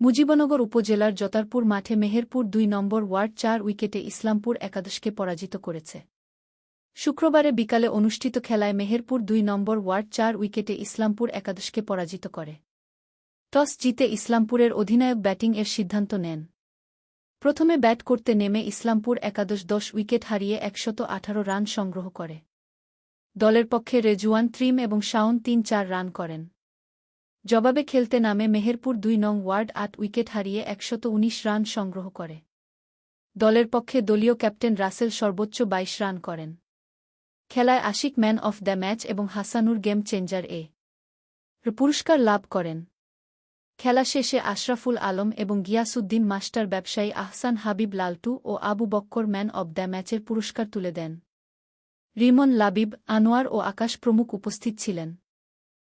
মুজিবনগর উপজেলার জতারপুর মাঠে মেহেরপুর দুই নম্বর ওয়ার্ড চার উইকেটে ইসলামপুর একাদশকে পরাজিত করেছে। শুক্রবারে বিকালে অনুষ্ঠিত খেলায় মেহেরপুর দুই নম্বর ওয়ার্ড চার উইকেটে ইসলামপুর একাদশকে পরাজিত করে। টস জিতে ইসলামপুরের অধিনায়ক ব্যাটিং এর সিদ্ধান্ত নেন। প্রথমে ব্যাট করতে নেমে ইসলামপুর একাদশ দশ উইকেট হারিয়ে একশত আঠারো রান সংগ্রহ করে। দলের পক্ষে রেজুয়ান ত্রিম এবং শাওন তিন চার রান করেন। জবাবে খেলতে নামে মেহেরপুর দুই নং ওয়ার্ড আট উইকেট হারিয়ে একশত রান সংগ্রহ করে। দলের পক্ষে দলীয় ক্যাপ্টেন রাসেল সর্বোচ্চ বাইশ রান করেন। খেলায় Ashiq man of the match এবং হাসানুর গেম চেঞ্জার এ। পুরস্কার লাভ করেন। খেলা শেষে আশরাফুল আলম এবং গিয়াসুদ্দিন মাস্টার ব্যবসায়ী আহসান হাবিব লালটু ও Abu Bakkar man of the ম্যাচের পুরস্কার তুলে দেন। রিমন লাবিব, আনোয়ার ও আকাশ প্রমুখ উপস্থিত ছিলেন।